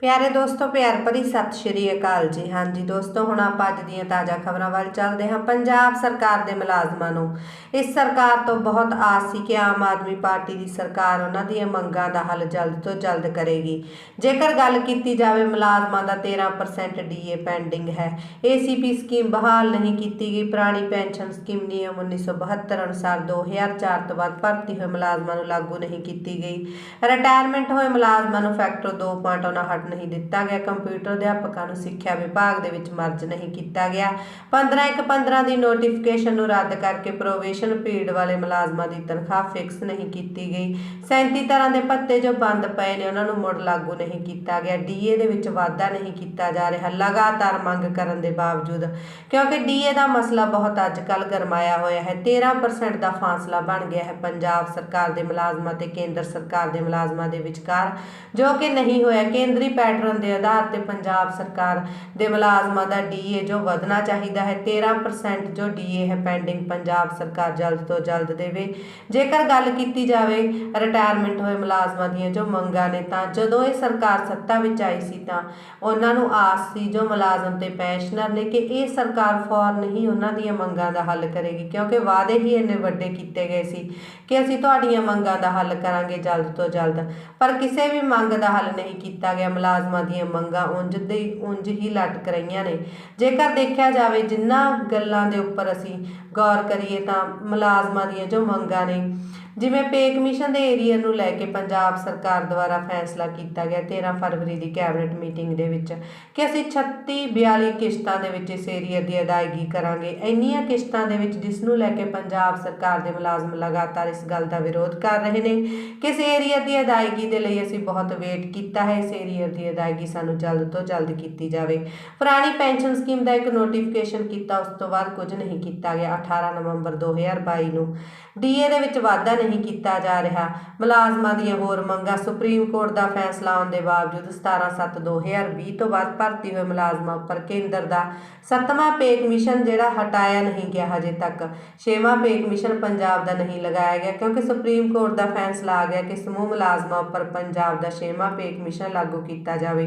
ਪਿਆਰੇ ਦੋਸਤੋ, ਪਿਆਰ ਭਰੀ ਸਤਿ ਸ਼੍ਰੀ ਅਕਾਲ ਜੀ। ਹਾਂਜੀ ਦੋਸਤੋ, ਹੁਣ ਆਪਾਂ ਅੱਜ ਦੀਆਂ ਤਾਜ਼ਾ ਖਬਰਾਂ ਵੱਲ ਚੱਲਦੇ ਹਾਂ। ਪੰਜਾਬ ਸਰਕਾਰ ਦੇ ਮੁਲਾਜ਼ਮਾਂ ਨੂੰ। ਇਸ ਸਰਕਾਰ ਤੋਂ ਬਹੁਤ ਆਸ ਸੀ ਕਿ ਆਮ ਆਦਮੀ ਪਾਰਟੀ ਦੀ ਸਰਕਾਰ ਉਹਨਾਂ ਦੀਆਂ ਮੰਗਾਂ ਦਾ ਹੱਲ ਜਲਦ ਤੋਂ ਜਲਦ ਕਰੇਗੀ। ਜੇਕਰ ਗੱਲ ਕੀਤੀ ਜਾਵੇ, ਮੁਲਾਜ਼ਮਾਂ ਦਾ 13% ਡੀਏ ਪੈਂਡਿੰਗ ਹੈ। ਏਸੀਪੀ ਸਕੀਮ ਬਹਾਲ ਨਹੀਂ ਕੀਤੀ ਗਈ। ਪੁਰਾਣੀ ਪੈਨਸ਼ਨ ਸਕੀਮ ਨਿਯਮ 1972 ਅਨੁਸਾਰ 2004 ਤੋਂ ਬਾਅਦ ਭਰਤੀ ਹੋਏ ਮੁਲਾਜ਼ਮਾਂ ਨੂੰ ਲਾਗੂ ਨਹੀਂ ਕੀਤੀ ਗਈ। ਰਿਟਾਇਰਮੈਂਟ ਹੋਏ ਮੁਲਾਜ਼ਮਾਂ ਨੂੰ ਫੈਕਟਰ 2.59 ਨਹੀਂ ਦਿੱਤਾ ਗਿਆ। ਕੰਪਿਊਟਰ ਅਧਿਆਪਕਾਂ ਨੂੰ ਸਿੱਖਿਆ ਵਿਭਾਗ ਦੇ ਵਿੱਚ ਮਰਜ ਨਹੀਂ ਕੀਤਾ ਗਿਆ। 15 ਇੱਕ 15 ਦੀ ਨੋਟੀਫਿਕੇਸ਼ਨ ਨੂੰ ਰੱਦ ਕਰਕੇ ਪ੍ਰੋਵੇਸ਼ਨ ਪੀਰੀਅਡ ਵਾਲੇ ਮੁਲਾਜ਼ਮਾਂ ਦੀ ਤਨਖਾਹ ਫਿਕਸ ਨਹੀਂ ਕੀਤੀ ਗਈ। 37 ਤਰ੍ਹਾਂ ਦੇ ਭੱਤੇ ਜੋ ਬੰਦ ਪਏ ਨੇ, ਉਹਨਾਂ ਨੂੰ ਮੁੜ ਲਾਗੂ ਨਹੀਂ ਕੀਤਾ ਗਿਆ। ਡੀਏ ਦੇ ਵਿੱਚ ਵਾਧਾ ਨਹੀਂ ਕੀਤਾ ਜਾ ਰਿਹਾ। ਲਗਾਤਾਰ ਮੰਗ ਕਰਨ ਦੇ ਬਾਵਜੂਦ, ਕਿਉਂਕਿ ਡੀਏ ਦਾ ਮਸਲਾ ਬਹੁਤ ਅੱਜਕੱਲ ਗਰਮਾਇਆ ਹੋਇਆ ਹੈ। 13% ਦਾ ਫਾਸਲਾ ਬਣ ਗਿਆ ਹੈ। ਪੰਜਾਬ ਸਰਕਾਰ ਦੇ ਮੁਲਾਜ਼ਮਾਂ ਤੇ ਕੇਂਦਰ ਸਰਕਾਰ ਦੇ ਮੁਲਾਜ਼ਮਾਂ ਦੇ ਵਿਚਕਾਰ, ਜੋ ਕਿ ਨਹੀਂ ਹੋਇਆ, ਕੇਂਦਰੀ ਪੈਟਰਨ ਦੇ ਆਧਾਰ ਤੇ ਪੰਜਾਬ ਸਰਕਾਰ ਦੇ ਮੁਲਾਜ਼ਮਾਂ ਦਾ ਡੀਏ ਜੋ ਵਧਣਾ ਚਾਹੀਦਾ ਹੈ 13% ਜੋ ਡੀਏ ਹੈ ਪੈਂਡਿੰਗ ਪੰਜਾਬ ਸਰਕਾਰ ਜਲਦ ਤੋਂ ਜਲਦ ਦੇਵੇ। ਜੇਕਰ ਗੱਲ ਕੀਤੀ ਜਾਵੇ ਰਿਟਾਇਰਮੈਂਟ ਹੋਏ ਮੁਲਾਜ਼ਮਾਂ ਦੀਆਂ ਜੋ ਮੰਗਾਂ ਨੇ, ਤਾਂ ਜਦੋਂ ਇਹ ਸਰਕਾਰ ਸੱਤਾ ਵਿੱਚ ਆਈ ਸੀ, ਤਾਂ ਉਹਨਾਂ ਨੂੰ ਆਸ ਸੀ ਜੋ ਮੁਲਾਜ਼ਮ ਤੇ ਪੈਨਸ਼ਨਰ ਨੇ ਕਿ ਇਹ ਸਰਕਾਰ ਫੌਰਨ ਹੀ ਉਹਨਾਂ ਦੀਆਂ ਮੰਗਾਂ ਦਾ ਹੱਲ ਕਰੇਗੀ, ਕਿਉਂਕਿ ਵਾਅਦੇ ਹੀ ਇੰਨੇ ਵੱਡੇ ਕੀਤੇ ਗਏ ਸੀ ਕਿ ਅਸੀਂ ਤੁਹਾਡੀਆਂ ਮੰਗਾਂ ਦਾ ਹੱਲ ਕਰਾਂਗੇ ਜਲਦ ਤੋਂ ਜਲਦ। ਪਰ ਕਿਸੇ ਵੀ ਮੰਗ ਦਾ ਹੱਲ ਨਹੀਂ ਕੀਤਾ ਗਿਆ ਮੁਲਾਜ਼ਮਾਂ ਦੀਆਂ ਮੰਗਾਂ ਉਂਝ ਦੇ ਉਂਝ ਹੀ ਲਟਕ ਰਹੀਆਂ ਨੇ। ਜੇਕਰ ਦੇਖਿਆ ਜਾਵੇ ਜਿੰਨਾ ਗੱਲਾਂ ਦੇ ਉੱਪਰ ਅਸੀਂ ਗੌਰ ਕਰੀਏ ਤਾਂ ਮੁਲਾਜ਼ਮਾਂ ਦੀਆਂ ਜੋ ਮੰਗਾਂ ਨੇ ਜਿਵੇਂ ਪੇ ਕਮਿਸ਼ਨ ਦੇ ਏਰੀਆ ਨੂੰ ਲੈ ਕੇ ਪੰਜਾਬ ਸਰਕਾਰ ਦੁਆਰਾ ਫੈਸਲਾ ਕੀਤਾ ਗਿਆ 13 ਫਰਵਰੀ ਦੀ ਕੈਬਨਿਟ ਮੀਟਿੰਗ ਦੇ ਵਿੱਚ ਕਿ ਅਸੀਂ 36 42 ਕਿਸ਼ਤਾਂ ਦੇ ਵਿੱਚ ਇਸ ਏਰੀਆ ਦੀ ਅਦਾਇਗੀ ਕਰਾਂਗੇ। ਇੰਨੀਆਂ ਕਿਸ਼ਤਾਂ ਦੇ ਵਿੱਚ ਜਿਸ ਨੂੰ ਲੈ ਕੇ ਪੰਜਾਬ ਸਰਕਾਰ ਦੇ ਮੁਲਾਜ਼ਮ ਲਗਾਤਾਰ ਇਸ ਗੱਲ ਦਾ ਵਿਰੋਧ ਕਰ ਰਹੇ ਨੇ ਕਿ ਇਸ ਏਰੀਆ ਦੀ ਅਦਾਇਗੀ ਦੇ ਲਈ ਅਸੀਂ ਬਹੁਤ ਵੇਟ ਕੀਤਾ ਹੈ। ਇਸ ਏਰੀਆ ਦੀ ਅਦਾਇਗੀ ਸਾਨੂੰ ਜਲਦ ਤੋਂ ਜਲਦ ਕੀਤੀ ਜਾਵੇ। ਪੁਰਾਣੀ ਪੈਨਸ਼ਨ ਸਕੀਮ ਦਾ ਇੱਕ ਨੋਟੀਫਿਕੇਸ਼ਨ ਕੀਤਾ, ਉਸ ਤੋਂ ਬਾਅਦ ਕੁਝ ਨਹੀਂ ਕੀਤਾ ਗਿਆ। 18 ਨਵੰਬਰ 2022 ਨੂੰ ਡੀਏ ਦੇ ਵਿੱਚ ਵਾਧਾ ਨਹੀਂ ਕੀਤਾ ਜਾ ਰਿਹਾ। ਮੁਲਾਜ਼ਮਾਂ ਦੀਆਂ ਹੋਰ ਮੰਗਾਂ ਸੁਪਰੀਮ ਕੋਰਟ ਦਾ ਫੈਸਲਾ ਆਉਣ ਦੇ ਬਾਵਜੂਦ 17/7/2020 ਤੋਂ ਬਾਅਦ ਭਰਤੀ ਹੋਏ ਮੁਲਾਜ਼ਮਾਂ ਉੱਪਰ ਕੇਂਦਰ ਦਾ ਸੱਤਵਾਂ ਪੇ ਕਮਿਸ਼ਨ ਜਿਹੜਾ ਹਟਾਇਆ ਨਹੀਂ ਗਿਆ ਹਜੇ ਤੱਕ। ਛੇਵਾਂ ਪੇ ਕਮਿਸ਼ਨ ਪੰਜਾਬ ਦਾ ਨਹੀਂ ਲਗਾਇਆ ਗਿਆ ਕਿਉਂਕਿ ਸੁਪਰੀਮ ਕੋਰਟ ਦਾ ਫੈਸਲਾ ਆ ਗਿਆ ਕਿ ਸਮੂਹ ਮੁਲਾਜ਼ਮਾਂ ਉੱਪਰ ਪੰਜਾਬ ਦਾ ਛੇਵਾਂ ਪੇ ਕਮਿਸ਼ਨ ਲਾਗੂ ਕੀਤਾ ਜਾਵੇ।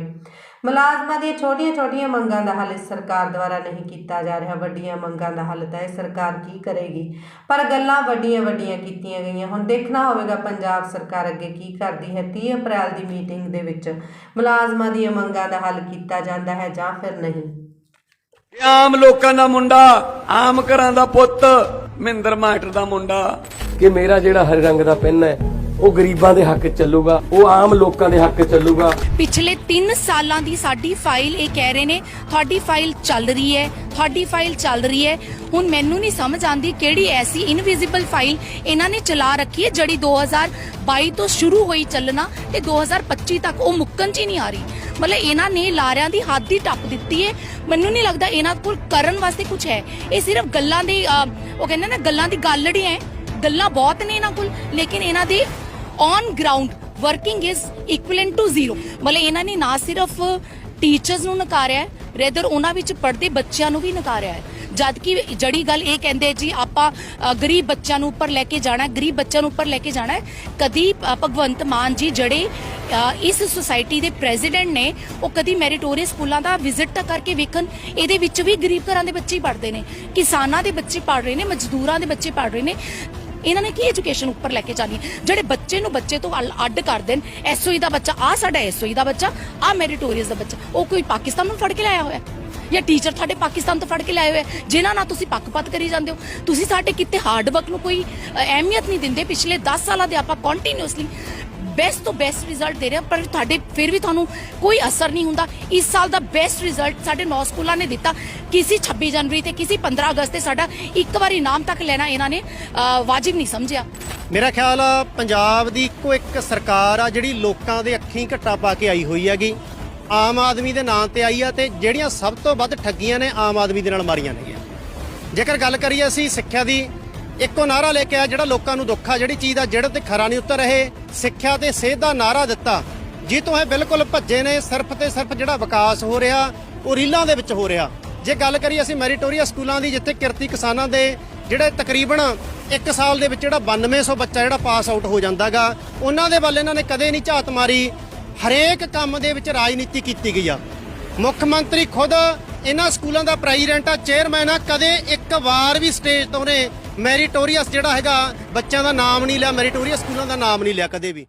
ਮੁਲਾਜ਼ਮਾਂ ਦੀਆਂ ਛੋਟੀਆਂ-ਛੋਟੀਆਂ ਮੰਗਾਂ ਦਾ ਹੱਲ ਇਸ ਸਰਕਾਰ ਦੁਆਰਾ ਨਹੀਂ ਕੀਤਾ ਜਾ ਰਿਹਾ। ਵੱਡੀਆਂ ਮੰਗਾਂ ਦਾ ਹੱਲ ਤਾਂ ਇਹ ਸਰਕਾਰ ਕੀ ਕਰੇਗੀ? ਪਰ ਗੱਲਾਂ ਵੱਡੀਆਂ-ਵੱਡੀਆਂ ਕੀਤੀਆਂ ਗਈਆਂ। ਹੁਣ ਦੇਖਣਾ ਹੋਵੇਗਾ ਪੰਜਾਬ ਸਰਕਾਰ ਅੱਗੇ ਕੀ ਕਰਦੀ ਹੈ। 30 ਅਪ੍ਰੈਲ ਦੀ ਮੀਟਿੰਗ ਦੇ ਵਿੱਚ ਮੁਲਾਜ਼ਮਾਂ ਦੀਆਂ ਮੰਗਾਂ ਦਾ ਹੱਲ ਕੀਤਾ ਜਾਂਦਾ ਹੈ ਜਾਂ ਫਿਰ ਨਹੀਂ? ਆਮ ਲੋਕਾਂ ਦਾ ਮੁੰਡਾ ਆਮ ਘਰਾਂ ਦਾ ਪੁੱਤ ਮਹਿੰਦਰ ਮਾਸਟਰ ਦਾ ਮੁੰਡਾ। ਕਿ ਮੇਰਾ ਜਿਹੜਾ ਹਰੇ ਰੰਗ ਦਾ ਪੈਨ ਹੈ ਉਹ ਗਰੀਬਾਂ ਦੇ ਹੱਕ ਚੱਲੂਗਾ, ਉਹ ਆਮ ਲੋਕਾਂ ਦੇ ਹੱਕ ਚੱਲੂਗਾ। ਪਿਛਲੇ 3 ਸਾਲਾਂ ਦੀ ਸਾਡੀ ਫਾਈਲ ਇਹ ਕਹਿ ਰਹੇ ਨੇ, ਤੁਹਾਡੀ ਫਾਈਲ ਚੱਲ ਰਹੀ ਹੈ, ਤੁਹਾਡੀ ਫਾਈਲ ਚੱਲ ਰਹੀ ਹੈ। ਹੁਣ ਮੈਨੂੰ ਨਹੀਂ ਸਮਝ ਆਂਦੀ ਕਿਹੜੀ ਐਸੀ ਇਨਵਿਜ਼ੀਬਲ ਫਾਈਲ ਇਹਨਾਂ ਨੇ ਚਲਾ ਰੱਖੀ ਹੈ ਜਿਹੜੀ 2022 ਤੋਂ ਸ਼ੁਰੂ ਹੋਈ ਚੱਲਣਾ ਤੇ 2025 ਤੱਕ ਉਹ ਮੁੱਕਣ 'ਚ ਹੀ ਨਹੀਂ ਆ ਰਹੀ। ਮਤਲਬ ਇਹਨਾਂ ਨੇ ਲਾਰਿਆਂ ਦੀ ਹੱਦ ਹੀ ਟੱਪ ਦਿੱਤੀ ਹੈ। ਮੈਨੂੰ ਨਹੀਂ ਲੱਗਦਾ ਇਹਨਾਂ ਕੋਲ ਕਰਨ ਵਾਸਤੇ ਕੁਝ ਹੈ। ਇਹ ਸਿਰਫ ਗੱਲਾਂ ਦੀ ਉਹ ਕਹਿੰਦੇ ਨਾ ਗੱਲਾਂ ਦੀ ਗੱਲੜੀ ਹੈ, ਗੱਲਾਂ ਬਹੁਤ ਨੇ ਇਹਨਾਂ ਕੋਲ, ਲੇਕਿਨ ਇਹਨਾਂ ਦੀ on ground working is equivalent to zero ਮਤਲਬ ਇਹਨਾਂ ਨੇ ਨਾ ਸਿਰਫ ਟੀਚਰਸ ਨੂੰ ਨਕਾਰਿਆ ਹੈ ਰੇਦਰ ਉਹਨਾਂ ਵਿੱਚ ਪੜ੍ਹਦੇ ਬੱਚਿਆਂ ਨੂੰ ਵੀ ਨਕਾਰਿਆ ਹੈ। ਜਦ ਕਿ ਜੜੀ ਗੱਲ ਇਹ ਕਹਿੰਦੇ ਜੀ, ਆਪਾਂ ਗਰੀਬ ਬੱਚਿਆਂ ਨੂੰ ਉੱਪਰ ਲੈ ਕੇ ਜਾਣਾ ਗਰੀਬ ਬੱਚਿਆਂ ਨੂੰ ਉੱਪਰ ਲੈ ਕੇ ਜਾਣਾ ਕਦੀ ਭਗਵੰਤ ਮਾਨ ਜੀ ਜਿਹੜੇ ਇਸ ਸੁਸਾਇਟੀ ਦੇ ਪ੍ਰੈਜ਼ੀਡੈਂਟ ਨੇ, ਉਹ ਕਦੀ ਮੈਰੀਟੋਰੀਅਸ ਸਕੂਲਾਂ ਦਾ ਵਿਜ਼ਿਟ ਤਾਂ ਕਰਕੇ ਵੇਖਣ, ਇਹਦੇ ਵਿੱਚ ਵੀ ਗਰੀਬ ਘਰਾਂ ਦੇ ਬੱਚੇ ਹੀ ਪੜ੍ਹਦੇ ਨੇ। ਕਿਸਾਨਾਂ ਦੇ ਬੱਚੇ ਪੜ੍ਹ ਰਹੇ ਨੇ, ਮਜ਼ਦੂਰਾਂ ਦੇ ਬੱਚੇ ਪੜ੍ਹ ਰਹੇ ਨੇ। ਇਹਨਾਂ ਨੇ ਕੀ ਐਜੂਕੇਸ਼ਨ ਉੱਪਰ ਲੈ ਕੇ ਜਾਣੀ ਹੈ? ਜਿਹੜੇ ਬੱਚੇ ਨੂੰ ਬੱਚੇ ਤੋਂ ਅਲ- ਅੱਡ ਕਰ ਦੇਣ ਐਸਓਈ ਦਾ ਬੱਚਾ ਆ ਸਾਡਾ ਐਸਓਈ ਦਾ ਬੱਚਾ ਆ ਮੈਰੀਟੋਰੀਅਸ ਦਾ ਬੱਚਾ ਉਹ ਕੋਈ ਪਾਕਿਸਤਾਨ ਨੂੰ ਫੜ ਕੇ ਲਾਇਆ ਹੋਇਆ? ਜਾਂ ਟੀਚਰ ਤੁਹਾਡੇ ਪਾਕਿਸਤਾਨ ਤੋਂ ਫੜ ਕੇ ਲਾਏ ਹੋਏ ਆ, ਜਿਨ੍ਹਾਂ ਨਾਲ ਤੁਸੀਂ ਪੱਕਪਤ ਕਰੀ ਜਾਂਦੇ ਹੋ? ਤੁਸੀਂ ਸਾਡੇ ਕਿਤੇ ਹਾਰਡ ਵਰਕ ਨੂੰ ਕੋਈ ਅ, ਅਹਿਮੀਅਤ ਨਹੀਂ ਦਿੰਦੇ? ਪਿਛਲੇ 10 ਸਾਲਾਂ ਦੇ ਆਪਾਂ ਕੰਟੀਨਿਊਸਲੀ ਬੈਸਟ ਤੋਂ ਬੈਸਟ ਰਿਜ਼ਲਟ ਦੇ ਰਹੇ ਹਾਂ, ਪਰ ਤੁਹਾਡੇ ਫਿਰ ਵੀ ਤੁਹਾਨੂੰ ਕੋਈ ਅਸਰ ਨਹੀਂ ਹੁੰਦਾ। ਇਸ ਸਾਲ ਦਾ ਬੈਸਟ ਰਿਜ਼ਲਟ ਸਾਡੇ ਨੌ ਸਕੂਲਾਂ ਨੇ ਦਿੱਤਾ। ਕਿਸੇ 26 ਜਨਵਰੀ ਤੇ ਕਿਸੇ 15 ਅਗਸਤ ਤੇ ਸਾਡਾ ਇੱਕ ਵਾਰ ਇਨਾਮ ਤੱਕ ਲੈਣਾ ਇਹਨਾਂ ਨੇ ਵਾਜਿਬ ਨਹੀਂ ਸਮਝਿਆ। ਮੇਰਾ ਖਿਆਲ ਆ ਪੰਜਾਬ ਦੀ ਇੱਕੋ ਇੱਕ ਸਰਕਾਰ ਆ ਜਿਹੜੀ ਲੋਕਾਂ ਦੇ ਅੱਖੀਂ ਘੱਟਾ ਪਾ ਕੇ ਆਈ ਹੋਈ ਹੈਗੀ। ਆਮ ਆਦਮੀ ਦੇ ਨਾਂ ਤੇ ਆਈ ਆ ਤੇ ਜਿਹੜੀਆਂ ਸਭ ਤੋਂ ਵੱਧ ਠੱਗੀਆਂ ਨੇ ਆਮ ਆਦਮੀ ਦੇ ਨਾਲ ਮਾਰੀਆਂ ਨੇ। ਜੇਕਰ ਗੱਲ ਕਰੀਏ ਅਸੀਂ ਸਿੱਖਿਆ ਦੀ ਇੱਕੋ ਨਾਰਾ ਲੈ ਕੇ ਆ ਜਿਹੜਾ ਲੋਕਾਂ ਨੂੰ ਦੁੱਖ ਆ, ਜਿਹੜੀ ਚੀਜ਼ ਦਾ ਜੜ ਤੇ ਖਰਾ ਨਹੀਂ ਉਤਰ ਰਹੇ, ਸਿੱਖਿਆ ਤੇ ਸਿਹਤ ਦਾ ਨਾਰਾ ਦਿੱਤਾ। ਜੀ ਤੋਂ ਇਹ ਬਿਲਕੁਲ ਭੱਜੇ ਨੇ, ਸਿਰਫ ਤੇ ਸਿਰਫ ਜਿਹੜਾ ਵਿਕਾਸ ਹੋ ਰਿਹਾ, ਉਹ ਰੀਲਾਂ ਦੇ ਵਿੱਚ ਹੋ ਰਿਹਾ। ਜੇ ਗੱਲ ਕਰੀਏ ਅਸੀਂ ਮੈਰੀਟੋਰੀਆ ਸਕੂਲਾਂ ਦੀ, ਜਿੱਥੇ ਕਿਰਤੀ ਕਿਸਾਨਾਂ ਦੇ ਜਿਹੜੇ ਤਕਰੀਬਨ 1 ਸਾਲ ਦੇ ਵਿੱਚ ਜਿਹੜਾ 9200 ਬੱਚਾ ਜਿਹੜਾ ਪਾਸ ਆਊਟ ਹੋ ਜਾਂਦਾਗਾ, ਉਹਨਾਂ ਦੇ ਵੱਲ ਇਹਨਾਂ ਨੇ ਕਦੇ ਨਹੀਂ ਝਾਤ ਮਾਰੀ। ਹਰੇਕ ਕੰਮ ਦੇ ਵਿੱਚ ਰਾਜਨੀਤੀ ਕੀਤੀ ਗਈ ਆ। ਮੁੱਖ ਮੰਤਰੀ ਖੁਦ ਇਹਨਾਂ ਸਕੂਲਾਂ ਦਾ ਪ੍ਰੈਜ਼ੀਡੈਂਟ ਆ, ਚੇਅਰਮੈਨ ਆ, ਕਦੇ ਇੱਕ ਵਾਰ ਵੀ ਸਟੇਜ ਤੋਂ ਨੇ ਮੈਰੀਟੋਰੀਅਸ ਜਿਹੜਾ ਹੈਗਾ, ਬੱਚਿਆਂ ਦਾ ਨਾਮ ਨਹੀਂ ਲਿਆ ਮੈਰੀਟੋਰੀਅਸ ਸਕੂਲਾਂ ਦਾ ਨਾਮ ਨਹੀਂ ਲਿਆ ਕਦੇ ਵੀ।